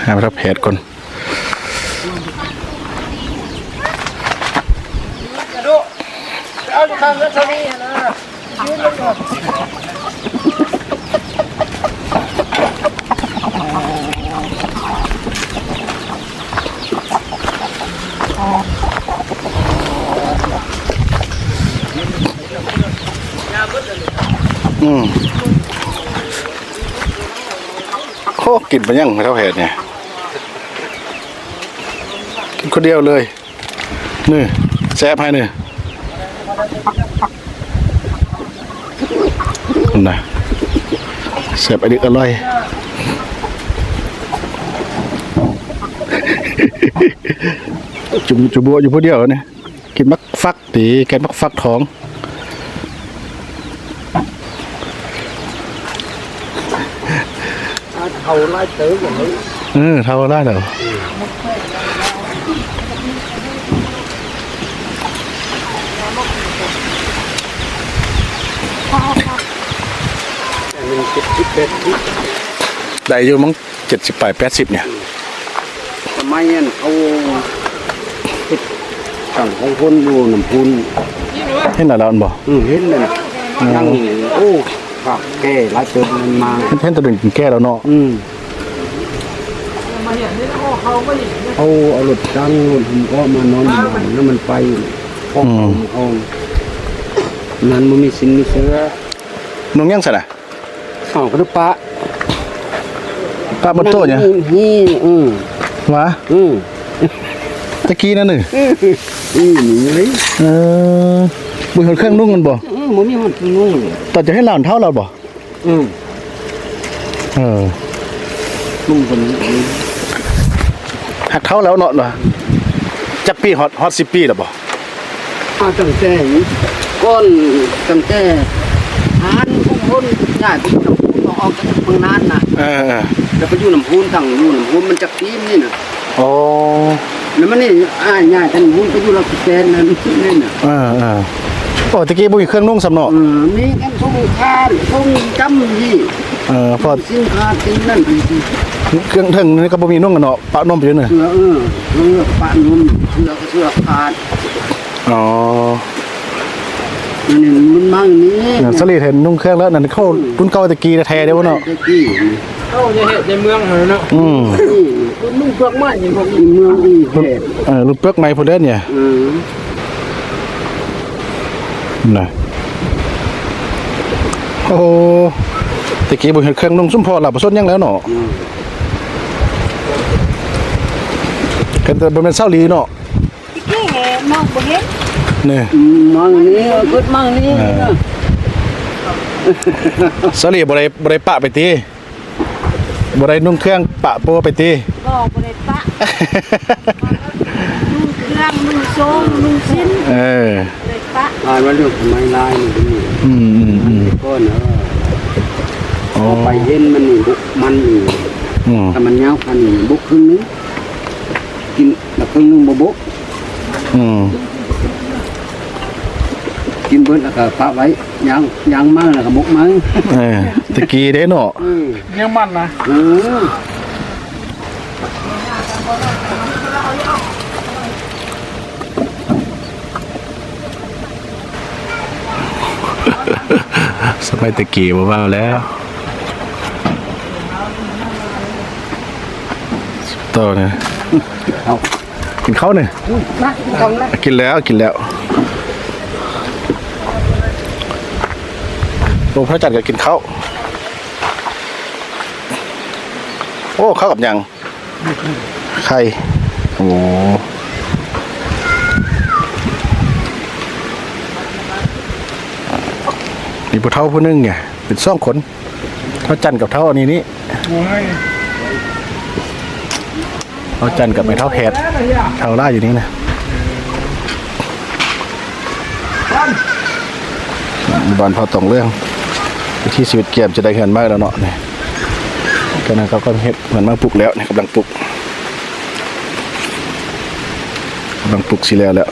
บิ่งหารับแพทย์ก่อนเอาทางรัชนีนะยืนลงก่อนอืมโอ้กินไปยังไม่เท่าแพทย์เนี่ย คนเดียวเลย นี่แซ่บให้นี่นั่นนะแซ่บไอเด็กอร่อยจุ่มจุบัวอยู่ผู้เดียวเนี่ยกินมักฟักตีแกนมักฟักท้องเขาไล่เต๋อผมเลยเออเท่าได้เหรอ หนึ่งสิบสิบเอ็ดที่ได้อยู่มั้งเจ็ดสิบแปดแปดสิบเนี่ยสมัยนั้นเขาติดสั่งของคนอยู่น้ำพุนเห็นหน้าร้านบ่อืมเห็นเลยนะยังโอ้ผักแก่ไล่เต๋อมันมาเห็นเห็นตัวหนึ่งกินแก้แล้วเนาะอืม เขาเอารถจังรถหุ่นก็มานอนอยู่บ้านแล้วมันไปห้องห้องนั้นมันมีสินมีเสื้อนุ่งยังสินะอ้าวกระปะป้าบนโต๊ะเนี่ยนี่อืมวะอืมตะกี้นั่นหนึ่งอืมนี่เลยเออบุญคนเครื่องนุ่งกันบ่อืมมันมีหอดนุ่งตอนจะให้หลานเท่าเราบ่อืมเออนุ่งคนนี้ หักเท่าแล้วเนาะเนาะจักปีฮอตฮอตสิบปีแล้วบ่อาตั้งแต่ก้อนตั้งแต่หานของคนญาติที่น้ำพุนออกจากเมืองนานน่ะเออเออแล้วไปอยู่น้ำพุนตั้งอยู่น้ำพุนมันจักปีนี่น่ะโอ้แล้วมันนี่อ้ายญาติท่านพุนไปอยู่รับแทนนั่นนี่น่ะเออเออโอ้ตะกี้บุญเครื่องนุ่งสำเนาะเออมีกันทงคานทงจำยี่เออพอสินค้าสิ่งนั่นสิ่ง เครื่องถึงนี่ก็บ่มีนุ่งกันเนาะปะนมไปอยู่เนี่ยเสือเออเสือปะนุ่มเสือก็เสือขาดอ๋อมันนี่มันมั่งนี้เนี่ยสลีเห็นนุ่งเครื่องแล้วนั่นเข้ารุ่นเก่าตะกี้แท้ๆเด้อบ่เนาะตะกี้เข้าจะเห็ดในเมืองเหรอเนาะอืมนี่มันนุ่งพวกไม้อย่างพวกอีเมืองอีเทศเออรุ่นเปลือกไม้พุ่นเด้อเนี่ยเออนะโอ้โหตะกี้บ่เห็นเครื่องนุ่งซุ่มพอหลับบ่สนยังแล้วเนาะ กันแต่บ่แม่นเช้าหลีเนาะพี่เห็นมองบ่เห็นนี่อืมมั่งนี้กดมั่งนี้เออเช้าหลีบ่ได้บ่ได้ปะไปตีบ่ได้นุ่งเครื่องปะโปไปตีบ่บ่ได้ปะนุ่งเครื่องนุ่งทรงนุ่งชิ้นเออบ่ได้ปะลายมาเรื่องทำไมลายนี่นี่อืมอืมอืมก้อนเอออ๋อไปเห็นมันนี่บุกมันนี่อืมถ้ามันยาวพันนี่บุกครึ่งนึง กินนักเพิ่งนึ่บะบกอืมกินเบิดแล้วก็ปะไว้ยางยางมากแล้วก็มกมั้งเตะกี้เด้เนาะเออยังมันนะสมัยตะกี้บ่วาแล้ว ต่อเนี่ยกินข้าวเนี่ยกินแล้วกินแล้วโอ้พระจันทร์ก็กินข้าวโอ้ข้าวกับยังไข่โอ้มีผู้เท่าผู้นึงไงเป็นซ่องขนเท่าจันทร์กับเท่าอันนี้นี่ เท่าจันทร์กับไม่เท่าแพทย์เท่าล่าอยู่นี่นะบอลพอตรงเรื่องวิธีชีวิตเกมจะได้เงินมากแล้วเนาะเนี่ยก็นั้นเขาก็เฮ็ดเหมือนมาปลุกแล้วเนี่ยกำลังปลุกกำลังปลุกสิแล้วแล้ว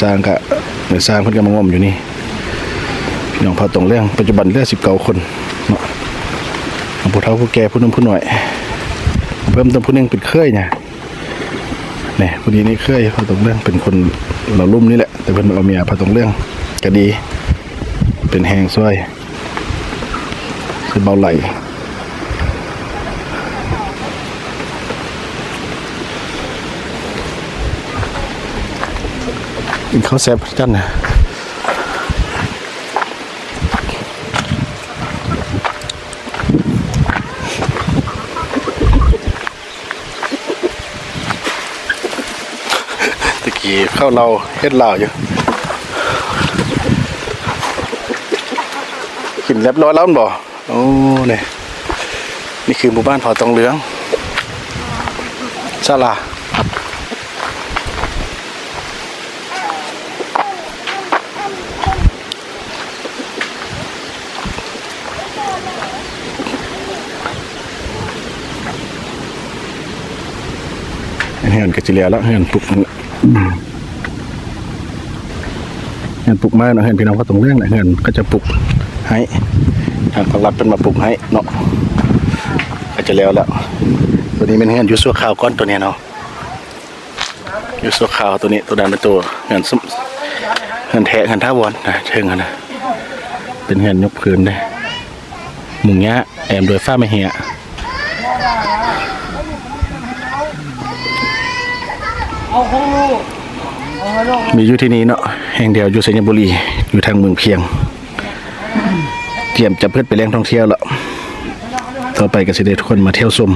สร้างกะเดี๋ยวสร้างเพิ่นก็มางงมอยู่นี่พี่น้องพอตรงเรื่องปัจจุบันเลือสิบเก้าคนเนาะผู้เฒ่าผู้แก่ผู้นุ่มผู้หน่อย เพิ่มติมผู้นึงเป็นเคยเนี่ยเนี่ยคนนี้นี่เคยพอตรงเรื่องเป็นคนเราลุ่มนี่แหละ แต่เป็นเอาเมียพอตรงเรื่องก็ดี เป็นแหงซ้อยคือเบาไหลกินข้าวแซ่บจันนะตะกี้ข้าเราเฮ็ดลาวอยู่กินเรียบร้อยแล้วบ่โอ้เนี่ยนี่คือหมู่บ้านเผาตองเหลืองชาลาเฮือนก็จิแล้วแล้วเฮือนปุกนั่นแหละ เนปลุกมาเนาะเฮือนพี่น้องเผาตองเหลืองน่ะเฮือนก็จะปลุกให้ทางภาครัฐเป็นมาปลูกให้เนาะก็จะแล้วแล้วตัวนี้เป็นเงินยูสัวขาวก้อนตัวนี้เนาะยูสัวขาวตัวนี้ตัวนั้นเป็นตัวเงินสมเงินแทะเงินท่าวอนนะเชิงนนะเป็นเงินยกพื้นได้มุงเงี้ยแอมโดยฟ้าไม่เหี่ยมีอยู่ที่นี้เนาะ แห่งเดียวอยู่สัญบุรีอยู่ทางเมืองเพียง เตรียมจะเพื่อไปแหล่งท่องเที่ยวแล้วต่อไปก็สิได้ทุกคนมาเที่ยวชม